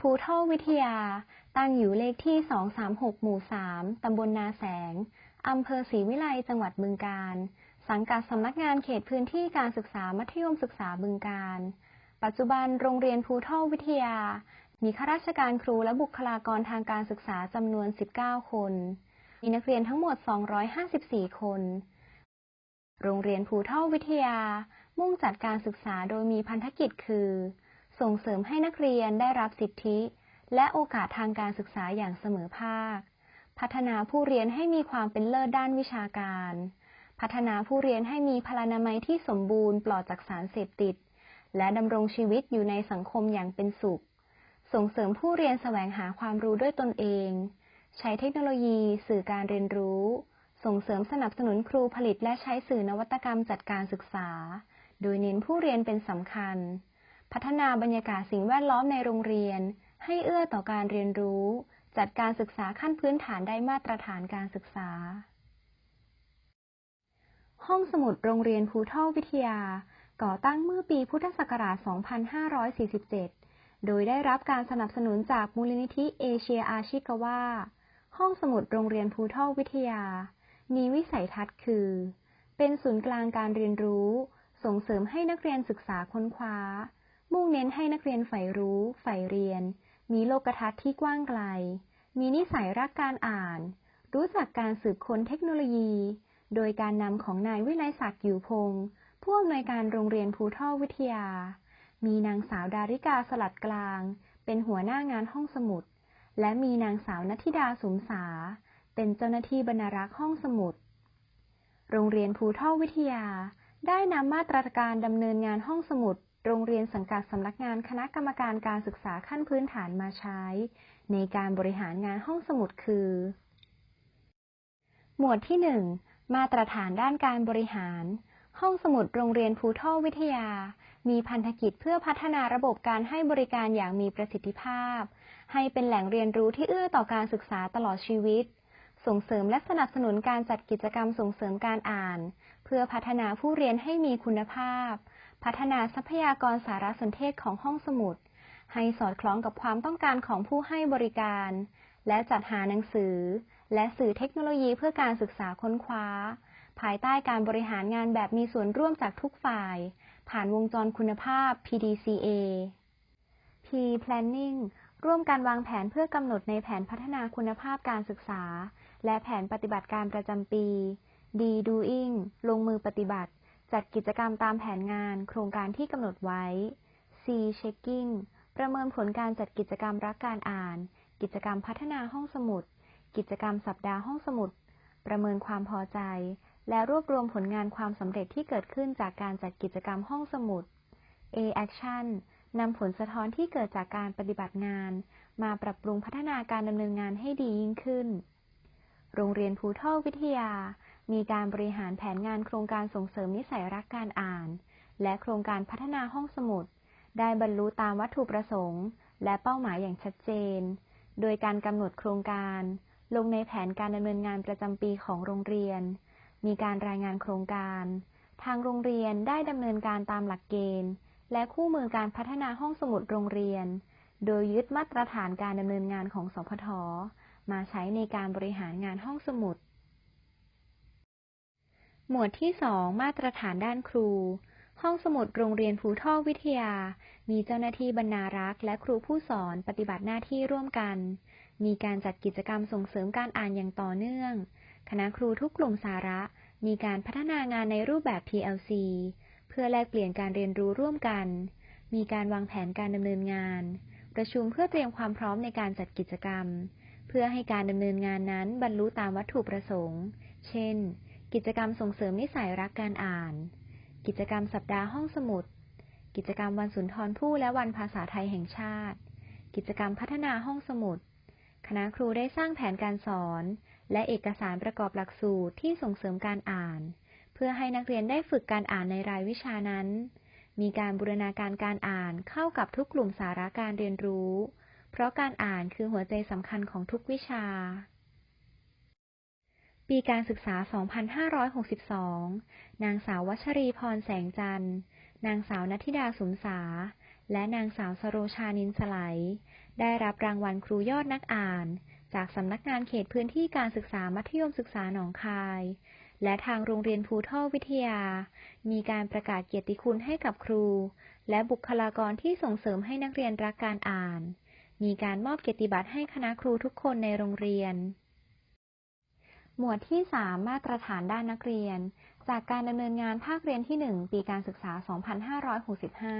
ภูเท่าวิทยา ตั้งอยู่เลขที่ 236 หมู่ 3 ตำบลนาแสง อำเภอศรีวิไล จังหวัดบึงกาฬสังกัดสำนักงานเขตพื้นที่การศึกษามัธยมศึกษาบึงกาฬปัจจุบันโรงเรียนภูเท่าวิทยา มีข้าราชการครูและบุคลากรทางการศึกษาจำนวน 19 คน มีนักเรียนทั้งหมด 254 คน โรงเรียนภูเท่าวิทยา มุ่งจัดการศึกษาโดยมีพันธกิจคือ ส่งเสริมให้นักเรียนได้รับสิทธิ และโอกาสทางการศึกษาอย่างเสมอภาค พัฒนาผู้เรียนให้มีความเป็นเลิศด้านวิชาการ พัฒนาผู้เรียนให้มีพลานามัยที่สมบูรณ์ปลอดจากสารเสพติด และดำรงชีวิตอยู่ในสังคมอย่างเป็นสุข ส่งเสริมผู้เรียนแสวงหาความรู้ด้วยตนเอง ใช้เทคโนโลยีสื่อการเรียนรู้ ส่งเสริมสนับสนุนครูผลิตและใช้สื่อนวัตกรรมจัดการศึกษา โดยเน้นผู้เรียนเป็นสำคัญ พัฒนาบรรยากาศสิ่งแวดล้อมในโรงเรียน ให้เอื้อต่อการเรียนรู้ จัดการศึกษาขั้นพื้นฐานได้มาตรฐานการศึกษา ห้องสมุดโรงเรียนภูเท่าวิทยา ก่อตั้งเมื่อปีพุทธศักราช 2547 โดยได้รับการสนับสนุนจากมูลนิธิเอเชียอาชิกาวาห้องสมุดโรงเรียนภูเท่าวิทยา มีวิสัยทัศน์คือ เป็นศูนย์กลางการเรียนรู้ ส่งเสริมให้นักเรียนศึกษาค้นคว้า มุ่งเน้นให้นักเรียนใฝ่รู้ใฝ่เรียน มีโลกทัศน์ที่กว้างไกล มีนิสัยรักการอ่าน รู้จักการสืบค้นเทคโนโลยี โดยการนำของนายวิไลศักดิ์อยู่พงศ์ผู้อำนวยการโรงเรียนภูท่าวิทยา มีนางสาวดาริกาสลัดกลาง เป็นหัวหน้างานห้องสมุด และมีนางสาวนัทิดาสุมสา เป็นเจ้าหน้าที่บรรณารักษ์ห้องสมุด โรงเรียนภูท่าวิทยา ได้นำมาตรการดำเนินงานห้องสมุด โรงเรียนสังกัดสำนักงานคณะกรรมการการศึกษาขั้นพื้นฐานมาใช้ ในการบริหารงานห้องสมุดคือ หมวดที่ 1 มาตรฐานด้านการบริหาร ห้องสมุดโรงเรียนภูท่าวิทยา มีพันธกิจเพื่อพัฒนาระบบการให้บริการอย่างมีประสิทธิภาพ ให้เป็นแหล่งเรียนรู้ที่เอื้อต่อการศึกษาตลอดชีวิต ส่งเสริมและสนับสนุนการจัดกิจกรรมส่งเสริมการอ่าน เพื่อพัฒนาผู้เรียนให้มีคุณภาพ พัฒนาทรัพยากรสารสนเทศของห้องสมุด ให้สอดคล้องกับความต้องการของผู้ให้บริการ และจัดหาหนังสือ และสื่อเทคโนโลยีเพื่อการศึกษาค้นคว้า ภายใต้การบริหารงานแบบมีส่วนร่วมจากทุกฝ่าย ผ่านวงจรคุณภาพ PDCA P Planning ร่วมการวางแผนเพื่อกำหนดในแผนพัฒนาคุณภาพการศึกษา และแผนปฏิบัติการประจำปี D Doing ลงมือปฏิบัติ จัดกิจกรรมตามแผนงานโครงการที่กำหนดไว้ C Checking ประเมินผลการจัดกิจกรรมรักการอ่าน กิจกรรมพัฒนาห้องสมุด กิจกรรมสัปดาห์ห้องสมุด ประเมินความพอใจ และรวบรวมผลงานความสำเร็จที่เกิดขึ้นจากการจัดกิจกรรมห้องสมุด A Action นำผลสะท้อนที่เกิดจากการปฏิบัติงาน มาปรับปรุงพัฒนาการดำเนินงานให้ดียิ่งขึ้น โรงเรียนภูท่าวิทยา มีการบริหารแผนงานโครงการส่งเสริมนิสัยรักการอ่าน และโครงการพัฒนาห้องสมุด ได้บรรลุตามวัตถุประสงค์ และเป้าหมายอย่างชัดเจน โดยการกำหนดโครงการ ลงในแผนการดำเนินงานประจำปีของโรงเรียน มีการรายงานโครงการ ทางโรงเรียนได้ดำเนินการตามหลักเกณฑ์ และคู่มือการพัฒนาห้องสมุดโรงเรียน โดยยึดมาตรฐานการดำเนินงานของสพทมาใช้ในการบริหารงานห้องสมุด หมวดที่2มาตรฐานด้านครู ห้องสมุดโรงเรียนภูท่อวิทยา มีเจ้าหน้าที่บรรณารักษ์และครูผู้สอนปฏิบัติหน้าที่ร่วมกัน มีการจัดกิจกรรมส่งเสริมการอ่านอย่างต่อเนื่อง คณะครูทุกกลุ่มสาระ มีการพัฒนางานในรูปแบบ PLC เพื่อแลกเปลี่ยนการเรียนรู้ร่วมกัน มีการวางแผนการดำเนินงาน ประชุมเพื่อเตรียมความพร้อมในการจัดกิจกรรม เพื่อให้การดำเนินงานนั้นบรรลุตามวัตถุประสงค์ เช่น กิจกรรมส่งเสริมนิสัยรักการอ่าน กิจกรรมสัปดาห์ห้องสมุด กิจกรรมวันสุนทรภู่และวันภาษาไทยแห่งชาติ กิจกรรมพัฒนาห้องสมุด คณะครูได้สร้างแผนการสอน และเอกสารประกอบหลักสูตรที่ส่งเสริมการอ่าน เพื่อให้นักเรียนได้ฝึกการอ่านในรายวิชานั้น มีการบูรณาการการอ่านเข้ากับทุกกลุ่มสาระการเรียนรู้ เพราะการอ่านคือหัวใจสำคัญของทุกวิชา ปีการศึกษา 2562 นางสาววัชรีพรแสงจันทร์ นางสาวนัทิดาสุมสา และนางสาวสโรชานินสไลด์ได้รับรางวัลครูยอดนักอ่าน จากสำนักงานเขตพื้นที่การศึกษามัธยมศึกษาหนองคาย และทางโรงเรียนภูท่อวิทยา มีการประกาศเกียรติคุณให้กับครู และบุคลากรที่ส่งเสริมให้นักเรียนรักการอ่าน มีการมอบเกียรติบัตรให้คณะครูทุกคนในโรงเรียน หมวดที่ 3 มาตรฐานด้านนักเรียน จากการดำเนินงานภาคเรียนที่ 1 ปีการศึกษา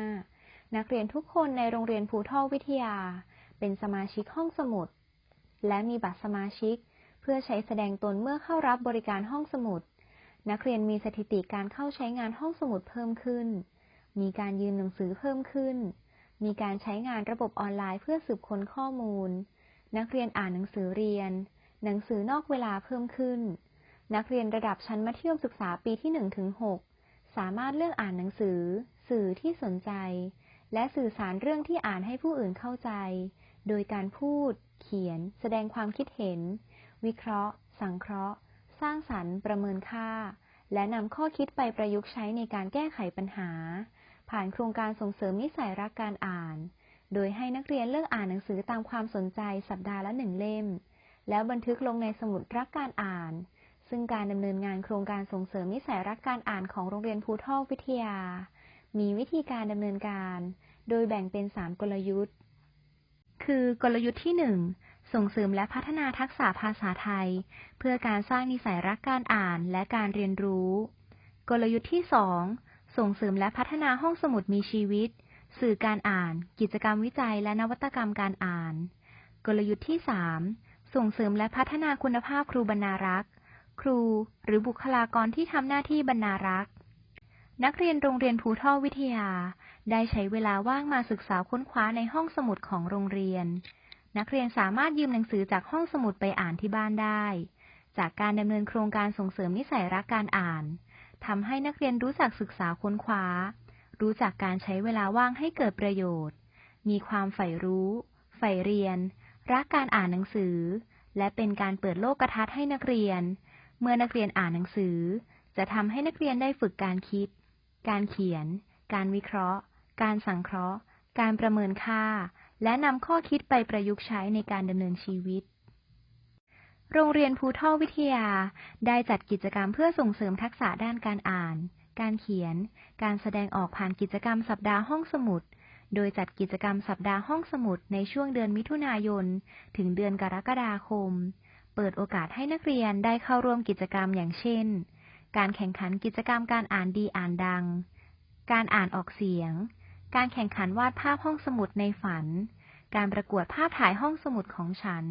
2565 นักเรียนทุกคนในโรงเรียนภูทอวิทยา เป็นสมาชิกห้องสมุด และมีบัตรสมาชิก เพื่อใช้แสดงตนเมื่อเข้ารับบริการห้องสมุด นักเรียนมีสถิติการเข้าใช้งานห้องสมุดเพิ่มขึ้น มีการยืมหนังสือเพิ่มขึ้น มีการใช้งานระบบออนไลน์เพื่อสืบค้นข้อมูล นักเรียนอ่านหนังสือเรียน หนังสือนอกเวลาเพิ่มขึ้น นักเรียนระดับชั้นมัธยมศึกษาปีที่1ถึง6สามารถเลือกอ่านหนังสือ สื่อที่สนใจ และสื่อสารเรื่องที่อ่านให้ผู้อื่นเข้าใจ โดยการพูด เขียน แสดงความคิดเห็น วิเคราะห์ สังเคราะห์ สร้างสรรค์ ประเมินค่า และนำข้อคิดไปประยุกต์ใช้ในการแก้ไขปัญหา ผ่านโครงการส่งเสริมนิสัยรักการอ่าน โดยให้นักเรียนเลือกอ่านหนังสือตามความสนใจสัปดาห์ละหนึ่งเล่ม แล้วบันทึกลงในสมุดรักการอ่าน ซึ่งการดำเนินงานโครงการส่งเสริมนิสัยรักการอ่านของโรงเรียนภูทอกวิทยา มีวิธีการดำเนินการ โดยแบ่งเป็น 3 กลยุทธ์ คือกลยุทธ์ที่ 1 ส่งเสริมและพัฒนาทักษะภาษาไทย เพื่อการสร้างนิสัยรักการอ่านและการเรียนรู้ กลยุทธ์ที่ 2 ส่งเสริมและพัฒนาห้องสมุดมีชีวิต สื่อการอ่าน กิจกรรมวิจัยและนวัตกรรมการอ่าน กลยุทธ์ที่ 3 ส่งเสริมและพัฒนาคุณภาพครูบรรณารักษ์ ครูหรือบุคลากรที่ทำหน้าที่บรรณารักษ์ นักเรียนโรงเรียนภูท่อวิทยา ได้ใช้เวลาว่างมาศึกษาค้นคว้าในห้องสมุดของโรงเรียน นักเรียนสามารถยืมหนังสือจากห้องสมุดไปอ่านที่บ้านได้ จากการดำเนินโครงการส่งเสริมนิสัยรักการอ่านทำให้นักเรียนรู้จักศึกษาค้นคว้า รู้จักการใช้เวลาว่างให้เกิดประโยชน์ มีความใฝ่รู้ ใฝ่เรียน รักการอ่านหนังสือ และเป็นการเปิดโลกทัศน์ให้นักเรียน เมื่อนักเรียนอ่านหนังสือ จะทำให้นักเรียนได้ฝึกการคิด การเขียน การวิเคราะห์ การสังเคราะห์ การประเมินค่า และนำข้อคิดไปประยุกต์ใช้ในการดำเนินชีวิต โรงเรียนภูทอวิทยา ได้จัดกิจกรรมเพื่อส่งเสริมทักษะด้านการอ่าน การเขียน การแสดงออกผ่านกิจกรรมสัปดาห์ห้องสมุด โดยจัดกิจกรรมสัปดาห์ห้องสมุดในช่วงเดือนมิถุนายน ถึงเดือนกรกฎาคม เปิดโอกาสให้นักเรียนได้เข้าร่วมกิจกรรมอย่างเช่น การแข่งขันกิจกรรมการอ่านดีอ่านดัง การอ่านออกเสียง การแข่งขันวาดภาพห้องสมุดในฝัน การประกวดภาพถ่ายห้องสมุดของฉัน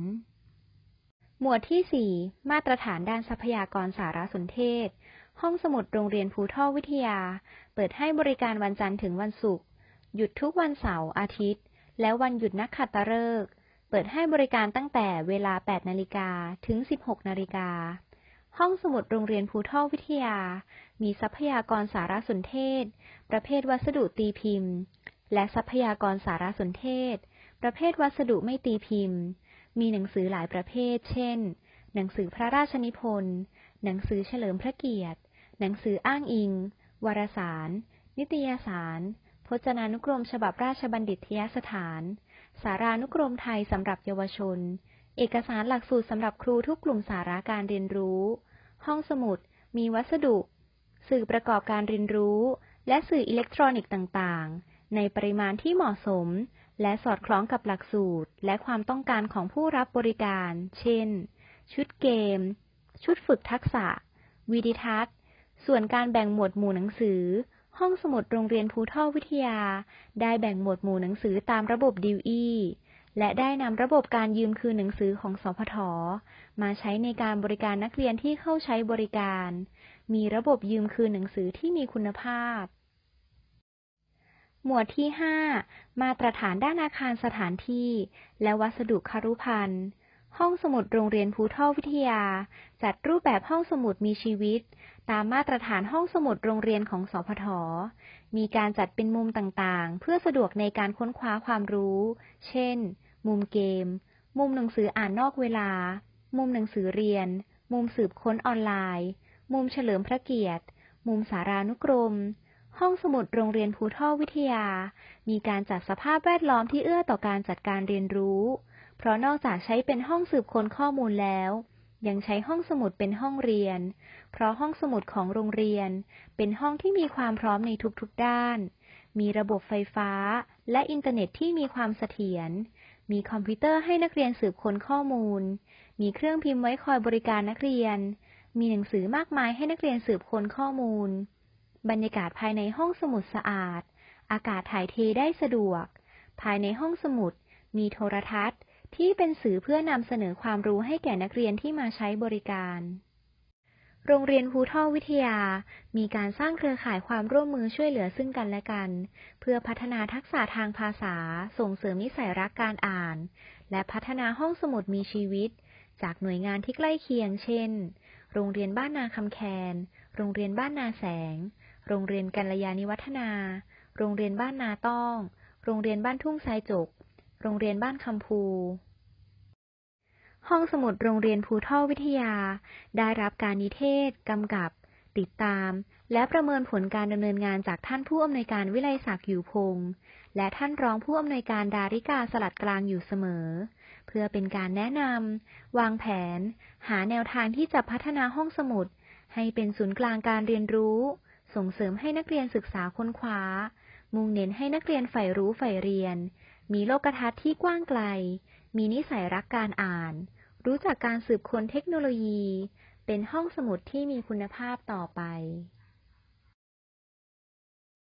หมวดที่ 4 มาตรฐานด้านทรัพยากรสารสนเทศ ห้องสมุดโรงเรียนภูทอวิทยา เปิดให้บริการวันจันทร์ถึงวันศุกร์ หยุดทุกวันเสาร์อาทิตย์ และวันหยุดนักขัตฤกษ์เปิดให้บริการตั้งแต่เวลา 8 นาฬิกาถึง 16 นาฬิกา ห้องสมุดโรงเรียนภูทอวิทยา มีทรัพยากรสารสนเทศ ประเภทวัสดุตีพิมพ์ และทรัพยากรสารสนเทศ ประเภทวัสดุไม่ตีพิมพ์ มีหนังสือหลายประเภท เช่น หนังสือพระราชนิพนธ์ หนังสือเฉลิมพระเกียรติ หนังสืออ้างอิง วารสาร นิตยสาร พจนานุกรมฉบับราชบัณฑิตยสถาน สารานุกรมไทยสำหรับเยาวชน เอกสารหลักสูตรสำหรับครูทุกกลุ่มสาระการเรียนรู้ ห้องสมุด มีวัสดุ สื่อประกอบการเรียนรู้ และสื่ออิเล็กทรอนิกส์ต่างๆ ในปริมาณที่เหมาะสม และสอดคล้องกับหลักสูตร และความต้องการของผู้รับบริการ เช่น ชุดเกม ชุดฝึกทักษะ วิดิทัศน์ ส่วนการแบ่งหมวดหมู่หนังสือ ห้องสมุดโรงเรียนภูท่อวิทยา ได้แบ่งหมวดหมู่หนังสือตามระบบดิวอีและได้นำระบบการยืมคืนหนังสือของสพทมาใช้ในการบริการนักเรียนที่เข้าใช้บริการ มีระบบยืมคืนหนังสือที่มีคุณภาพ หมวดที่ 5 มาตรฐานด้านอาคารสถานที่ และวัสดุคารุภัณฑ์ห้องสมุดโรงเรียนภูทอวิทยา จัดรูปแบบห้องสมุดมีชีวิต ตามมาตรฐานห้องสมุดโรงเรียนของสพท มีการจัดเป็นมุมต่างๆ เพื่อสะดวกในการค้นคว้าความรู้ เช่น มุมเกม มุมหนังสืออ่านนอกเวลา มุมหนังสือเรียน มุมสืบค้นออนไลน์ มุมเฉลิมพระเกียรติ มุมสารานุกรม ห้องสมุดโรงเรียนภูทอวิทยา มีการจัดสภาพแวดล้อมที่เอื้อต่อการจัดการเรียนรู้ เพราะนอกจากใช้เป็นห้องสืบค้นข้อมูลแล้ว ยังใช้ห้องสมุดเป็นห้องเรียน เพราะห้องสมุดของโรงเรียน เป็นห้องที่มีความพร้อมในทุกๆด้าน มีระบบไฟฟ้า และอินเทอร์เน็ตที่มีความเสถียร มีคอมพิวเตอร์ให้นักเรียนสืบค้นข้อมูล มีเครื่องพิมพ์ไว้คอยบริการนักเรียน มีหนังสือมากมายให้นักเรียนสืบค้นข้อมูล บรรยากาศภายในห้องสมุดสะอาด อากาศถ่ายเทได้สะดวก ภายในห้องสมุด มีโทรทัศน์ ที่เป็นสื่อเพื่อนำเสนอความรู้ให้แก่นักเรียนที่มาใช้บริการ โรงเรียนภูทอวิทยา มีการสร้างเครือข่ายความร่วมมือช่วยเหลือซึ่งกันและกัน เพื่อพัฒนาทักษะทางภาษา ส่งเสริมนิสัยรักการอ่าน และพัฒนาห้องสมุดมีชีวิต จากหน่วยงานที่ใกล้เคียง เช่น โรงเรียนบ้านนาคำแคน โรงเรียนบ้านนาแสง โรงเรียนกัลยาณิวัฒนา โรงเรียนบ้านนาต้อง โรงเรียนบ้านทุ่งทรายจก โรงเรียนบ้านคำพู ห้องสมุดโรงเรียนภูทอวิทยา ได้รับการนิเทศ กำกับ ติดตาม และประเมินผลการดำเนินงานจากท่านผู้อำนวยการวิไลศักดิ์อยู่พงษ์และท่านรองผู้อำนวยการดาริกาสลัดกลางอยู่เสมอ เพื่อเป็นการแนะนำวางแผน หาแนวทางที่จะพัฒนาห้องสมุด ให้เป็นศูนย์กลางการเรียนรู้ ส่งเสริมให้นักเรียนศึกษาค้นคว้า มุ่งเน้นให้นักเรียนใฝ่รู้ใฝ่เรียน มีโลกทัศน์ที่กว้างไกล มีนิสัยรักการอ่าน รู้จักการสืบค้นเทคโนโลยี เป็นห้องสมุดที่มีคุณภาพต่อไป